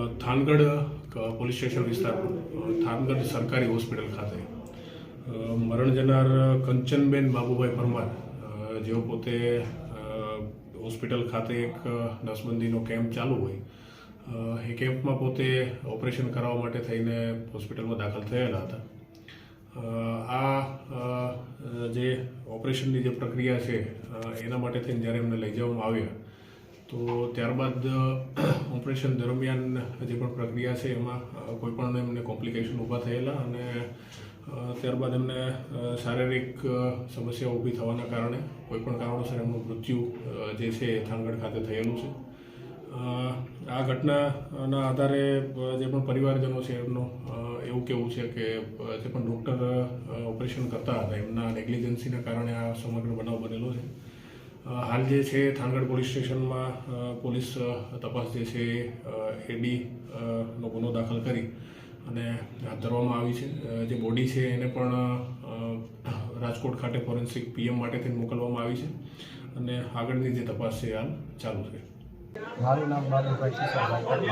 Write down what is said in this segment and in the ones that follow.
Thangadh police station વિસ્તારમાં થાનગઢ સરકારી hospital ખાતે. મરણ જનાર કંચનબેન બાબુભાઈ પરમાર જેઓ પોતે હોસ્પિટલ ખાતે એક નસબંધીનો કેમ્પ ચાલુ હોય એ કેમ્પમાં પોતે ઓપરેશન કરાવવા માટે થઈને હોસ્પિટલમાં દાખલ થયેલા હતા. આ જે ઓપરેશનની જે પ્રક્રિયા છે એના માટે થઈને જ્યારે એમને લઈ જવામાં આવ્યા તો ત્યારબાદ ઓપરેશન દરમિયાન જે પણ પ્રક્રિયા છે એમાં કોઈપણ કોઈ પણ એમને કોમ્પ્લિકેશન ઊભા થયેલા અને ત્યારબાદ એમને શારીરિક સમસ્યા ઊભી થવાના કારણે કોઈ પણ કારણોસર એમનું મૃત્યુ જે છે થાનગઢ ખાતે થયેલું છે. આ ઘટનાના આધારે જે પણ પરિવારજનો છે એમનું એવું કેવું છે કે જે પણ ડૉક્ટર ઓપરેશન કરતા હતા, એમના નેગ્લિજન્સીના કારણે આ સમગ્ર બનાવ બનેલો છે. હાલ જે છે થાનગઢ પોલીસ સ્ટેશનમાં પોલીસ તપાસ જે છે એડી નો ગુનો દાખલ કરી અને હાથ ધરવામાં આવી છે. જે બોડી છે એને પણ રાજકોટ ખાતે ફોરેન્સિક પીએમ માટેથી મોકલવામાં આવી છે અને આગળની જે તપાસ છે હાલ ચાલુ છે. મારું નામ બાબુભાઈ કિશોરભાઈ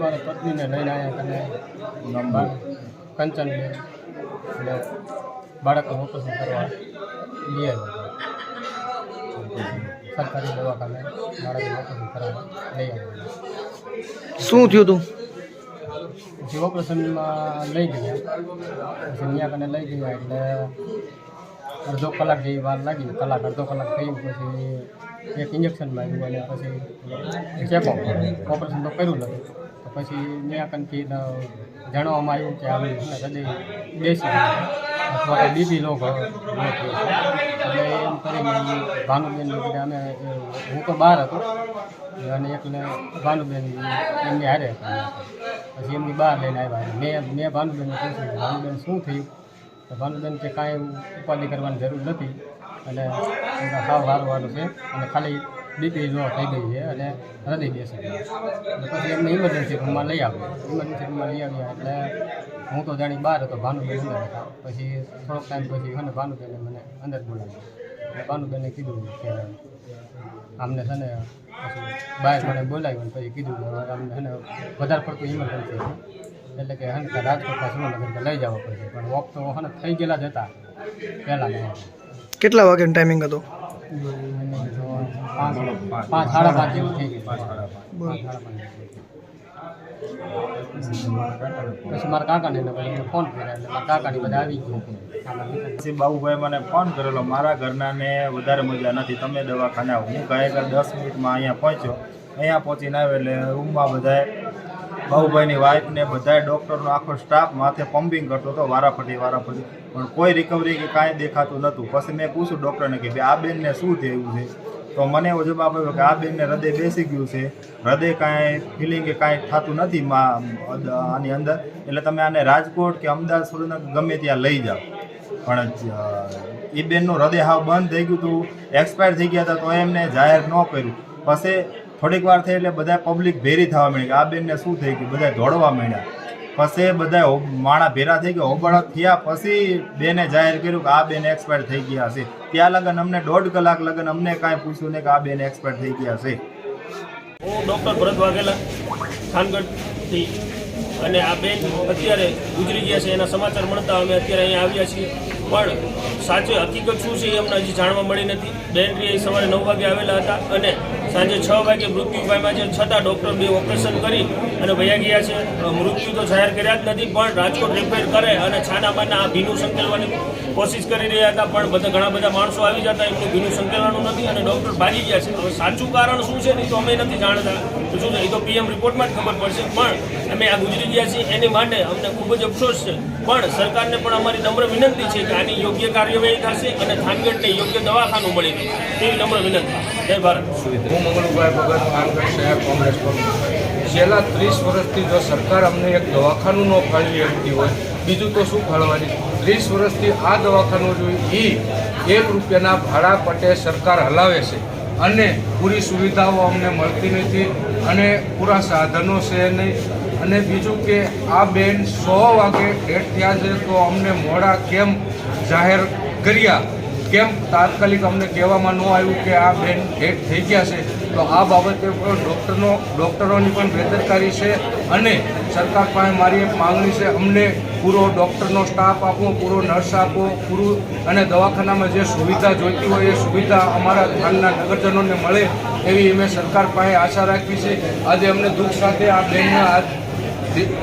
મારા પત્નીને લઈને આવ્યા અને નંબર? કંચનબેન એટલે બાળકનું ઓપરેશન કરવા લઈ આવ્યા સરકારી દવાખાને ઓપરેશન કરવા લઈ આવ્યા શું થયું તું? જે ઓપરેશનમાં લઈ ગયા. પછી ત્યાં કને લઈ ગયા એટલે અડધો કલાક જેવી વાર લાગી કલાક અડધો કલાક થયું પછી એક ઇન્જેક્શન માર્યું અને પછી ચેકઅપ ઓપરેશન તો કર્યું નથી પછી ત્યાં કનથી જાણવામાં આવ્યું કે આવી હૃદય બેસી. અથવા તો બીપી લો એટલે એમ કરીને ભાનુબેન એટલે અમે, હું તો બહાર હતો. અને એકને ભાનુબેન એમની હારે હતા. પછી એમની બહાર લઈને આવ્યા. મેં મેં ભાનુબેનને પૂછ્યું ભાનુબેન શું થયું? તો ભાનુબેન કે કાંઈ ઉપાધિ કરવાની જરૂર નથી. અને એમના સાવ સારું વાળું છે. અને ખાલી બીપી લો થઈ ગઈ છે અને હૃદય બેસી પછી એમને ઇમરજન્સી રૂમમાં લઈ આવ્યા ઇમરજન્સી રૂમમાં લઈ આવ્યા એટલે હું તો જાણી બહાર હતો ભાનુબેન અંદર હતા પછી થોડોક ટાઈમ પછી મને ભાનુબેને મને અંદર બોલાવ્યો એટલે ભાનુબેને કીધું કે આમને છે ને પછી બહાર મને બોલાવ્યું અને પછી કીધું કે અમને છે ને વધારે પડતું ઇમરજન્સી એટલે કે હન રાજકોટમાં સુરેન્દ્રનગર લઈ જવા પડશે પણ વોક તો હને થઈ ગયેલા જ હતા પહેલાં કેટલા વાગ્યાનો ટાઈમિંગ હતો? પાંચ સાડા પાંચ જેવું થઈ મારા કાકાને ફોન કર્યા એટલે મારા બધા આવી ગયું પછી બાબુભાઈ મને ફોન કરેલો, મારા ઘરનાને વધારે મજા નથી, તમે દવાખાને આવો. હું કહે કે દસ મિનિટમાં અહીંયા પહોંચ્યો. અહીંયા પહોંચીને આવ્યો એટલે રૂમમાં બધાએ બાબુભાઈની વાઈફને બધા ડૉક્ટરનો આખો સ્ટાફ માથે પમ્પિંગ કરતો હતો, વારાફરતી વારાફરતી. પણ કોઈ રિકવરી કે કાંઈ દેખાતું નહોતું. પછી મેં પૂછ્યું ડૉક્ટરને કે ભાઈ આ બેનને શું થયું છે? તો મને એવો જવાબ આવ્યો કે, આ બેનને હૃદય બેસી ગયું છે. હૃદય કાંઈ ફિલિંગ કે કાંઈ થતું નથી આની અંદર. એટલે તમે આને રાજકોટ કે અમદાવાદ, સુરેન્દ્રનગર ગમે ત્યાં લઈ જાઓ. પણ એ બેનનું હૃદય હાવ બંધ થઈ ગયું હતું. એક્સપાયર થઈ ગયા હતા તો એમને જાહેર ન કર્યું. પછી થોડીક વાર થઈ એટલે બધા પબ્લિક ભેરી થવા માંડી આ બેનને શું થઈ ગયું? બધા દોડવા માંડ્યા. પછી બધા માણા ભેરા થઈ ગયા, હોબળા થયા. પછી બેને જાહેર કર્યું કે આ બેન એક્સપાયર થઈ ગયા છે. ત્યાં લગન અમને દોઢ કલાક લગન, અમને કાંઈ પૂછ્યું નહીં કે આ બેન એક્સપાયર થઈ ગયા છે. હું ડૉક્ટર ભરત વાઘેલા ખાનગઢથી અને આ બેન અત્યારે ગુજરી ગયા છે, એના સમાચાર મળતા અમે અત્યારે અહીંયા આવ્યા છીએ. પણ સાચી હકીકત શું છે એ અમને હજી જાણવા મળી નથી. બેન રી સવારે નવ વાગે આવેલા હતા અને સાંજે છ વાગે મૃત્યુ પામ્યા છે છતાં ડૉક્ટર બે ઓપરેશન કરી અને વયા ગયા છે. મૃત્યુ તો જાહેર કર્યા જ નથી, પણ રાજકોટ રિપેર કરે અને છાના માના આ ભીનું સંકેલવાની કોશિશ કરી રહ્યા હતા, પણ બધા ઘણા બધા માણસો આવી જતા, એમનું ભીનું સંકેલવાનું નથી અને ડૉક્ટર ભાગી ગયા છે. હવે સાચું કારણ શું છે એ તો અમે નથી જાણતા. તો શું એ તો પીએમ રિપોર્ટમાં જ ખબર પડશે. પણ અમે આ ગુજરી ગયા છીએ એની માટે અમને ખૂબ જ અફસોસ છે. પણ સરકારને પણ અમારી નમ્ર વિનંતી છે કે આની યોગ્ય કાર્યવાહી થશે અને થાનગઢને યોગ્ય દવાખાનું મળી રહે. તેવી નમ્ર વિનંતી. જય ભારત. હું મંગળભાઈ ભગત કોંગ્રેસ છેલ્લા ત્રીસ વર્ષથી જો સરકાર અમને એક દવાખાનું ન ફાળવી આપતી હોય, બીજું તો શું ફાળવાની? ત્રીસ વર્ષથી આ દવાખાનું જોઈ એ એક રૂપિયાના ભાડા પટે સરકાર હલાવે છે અને પૂરી સુવિધાઓ અમને મળતી નથી અને પૂરા સાધનો છે નહીં. અને બીજું કે આ બેન સો વાગે ડેટ થયા છે તો અમને મોડા કેમ જાહેર કર્યા? કેમ તાત્કાલિક અમને કહેવામાં ન આવ્યું કે આ બેન ડેટ થઈ ગયા છે? તો આ બાબતે પણ ડૉક્ટરનો ડૉક્ટરોની પણ બેદરકારી છે અને સરકાર પાસે મારી એક માંગણી છે, અમને પૂરો ડૉક્ટરનો સ્ટાફ આપવો પૂરો નર્સ આપવો પૂરું અને દવાખાનામાં જે સુવિધા જોઈતી હોય એ સુવિધા અમારા હાલના નગરજનોને મળે એવી અમે સરકાર પાસે આશા રાખી છે. આજે અમને દુઃખ સાથે આ બેનના આજ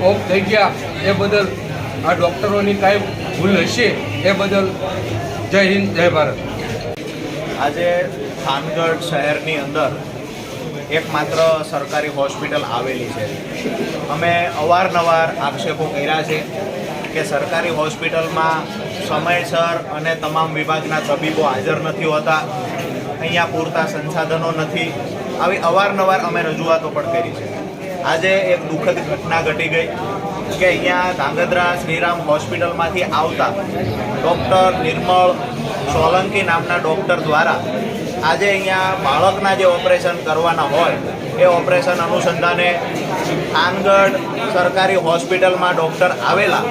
ઓફ થઈ ગયા. એ બદલ આ ડૉક્ટરોની કાંઈ ભૂલ હશે એ બદલ જય હિન્દ, જય ભારત. આજે થાનગઢ શહેરની અંદર એકમાત્ર સરકારી હોસ્પિટલ આવેલી છે. અમે અવારનવાર આક્ષેપો કર્યા છે કે સરકારી હોસ્પિટલમાં સમયસર અને તમામ વિભાગના તબીબો હાજર નથી હોતા, અહીંયા પૂરતા સંસાધનો નથી. આવી અવારનવાર અમે રજૂઆતો પણ કરી છે. આજે એક દુઃખદ ઘટના ઘટી ગઈ કે અહીંયા ધાંગધ્રા શ્રીરામ હોસ્પિટલમાંથી આવતા ડૉક્ટર નિર્મળ સોલંકી નામના ડૉક્ટર દ્વારા આજે અહીંયા બાળકના જે ઓપરેશન કરવાના હોય, એ ઓપરેશન અનુસંધાને થાનગઢ સરકારી હોસ્પિટલમાં ડૉક્ટર આવેલા.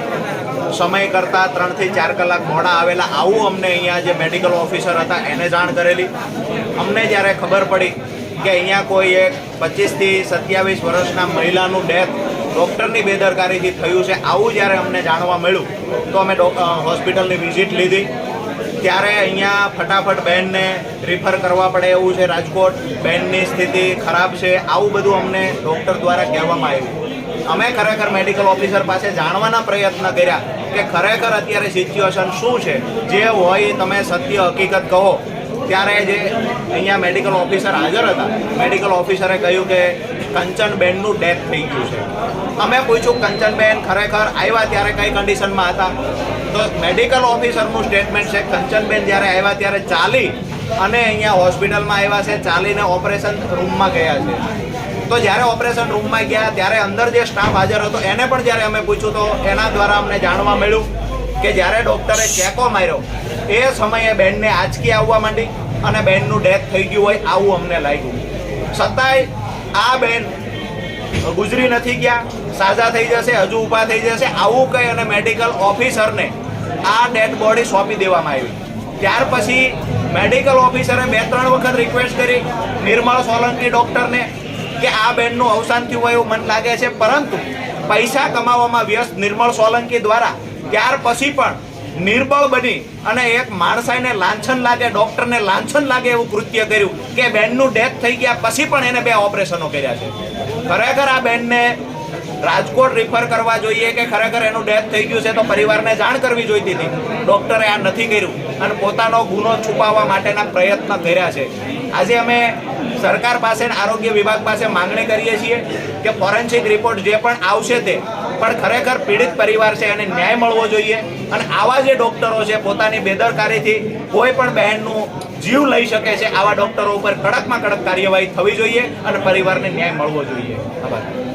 સમય કરતાં ત્રણથી ચાર કલાક મોડા આવેલા. આવું અમને અહીંયા જે મેડિકલ ઓફિસર હતા, એને જાણ કરેલી. અમને જ્યારે ખબર પડી કે અહીંયા કોઈ એક પચીસથી સત્યાવીસ વર્ષના મહિલાનું ડેથ ડૉક્ટરની બેદરકારીથી થયું છે, આવું જ્યારે અમને જાણવા મળ્યું, તો અમે હોસ્પિટલની વિઝિટ લીધી. ત્યારે અહીંયા ફટાફટ બેનને રિફર કરવા પડે એવું છે રાજકોટ. બેનની સ્થિતિ ખરાબ છે. આવું બધું અમને ડૉક્ટર દ્વારા કહેવામાં આવ્યું. અમે ખરેખર મેડિકલ ઓફિસર પાસે જાણવાના પ્રયત્ન કર્યા કે ખરેખર અત્યારે સિચ્યુએશન શું છે? જે હોય તમે સત્ય હકીકત કહો. ત્યારે જે અહીંયા મેડિકલ ઓફિસર હાજર હતા મેડિકલ ઓફિસરે કહ્યું કે કંચનબેનનું ડેથ થઈ ગયું છે. અમે પૂછ્યું કંચનબેન ખરેખર આવ્યા ત્યારે કઈ કન્ડિશનમાં હતા? તો મેડિકલ ઓફિસરનું સ્ટેટમેન્ટ છે. કંચનબેન જ્યારે આવ્યા ત્યારે ચાલી અને અહીંયા હોસ્પિટલમાં આવ્યા છે. ચાલીને ઓપરેશન રૂમમાં ગયા છે. તો જ્યારે ઓપરેશન રૂમમાં ગયા ત્યારે અંદર જે સ્ટાફ હાજર હતો, એને પણ જ્યારે અમે પૂછ્યું તો એના દ્વારા અમને જાણવા મળ્યું કે જ્યારે ડૉક્ટરે ચેકો માર્યો, એ સમયે બેનને આંચકી આવવા માંડી અને બેનનું ડેથ થઈ ગયું હોય આવું અમને લાગ્યું. છતાંય આ બેન ગુજરી નથી ગયા, સાજા થઈ જશે, હજુ ઊભા થઈ જશે. આવું કહી અને મેડિકલ ઓફિસરને આ ડેડ બોડી સોંપી દેવામાં આવી. ત્યાર પછી મેડિકલ ઓફિસરે બે, ત્રણ વખત રિક્વેસ્ટ કરી નિર્મળ સોલંકી ડૉક્ટરને કે આ બેનનું અવસાન થયું હોય એવું મને લાગે છે. પરંતુ પૈસા કમાવામાં વ્યસ્ત નિર્મળ સોલંકી દ્વારા ત્યાર પછી પણ નિર્બળ બની અને એક માણસાઈને લાંછન લાગે, ડોક્ટરને લાંછન લાગે એવું કૃત્ય કર્યું કે બેનનું ડેથ થઈ ગયા પછી પણ એને બે ઓપરેશનો કર્યા છે. ખરેખર આ બેનને રાજકોટ રિફર કરવા જોઈએ કે ખરેખર એનું ડેથ થઈ ગયું છે તો પરિવારને જાણ કરવી જોઈતી હતી. ડોક્ટરે આ નથી કર્યું અને પોતાનો ગુનો છુપાવવા માટેના પ્રયત્ન કર્યા છે. આજે અમે સરકાર પાસે આરોગ્ય વિભાગ પાસે માંગણી કરીએ છીએ કે ફોરેન્સિક રિપોર્ટ જે પણ આવશે તે પણ ખરેખર પીડિત પરિવાર છે એને ન્યાય મળવો જોઈએ. અને આવા જે ડોક્ટરો છે, પોતાની બેદરકારીથી કોઈ પણ બહેનનું જીવ લઈ શકે છે, આવા ડોક્ટરો ઉપર કડકમાં કડક કાર્યવાહી થવી જોઈએ અને પરિવારને ન્યાય મળવો જોઈએ. આભાર.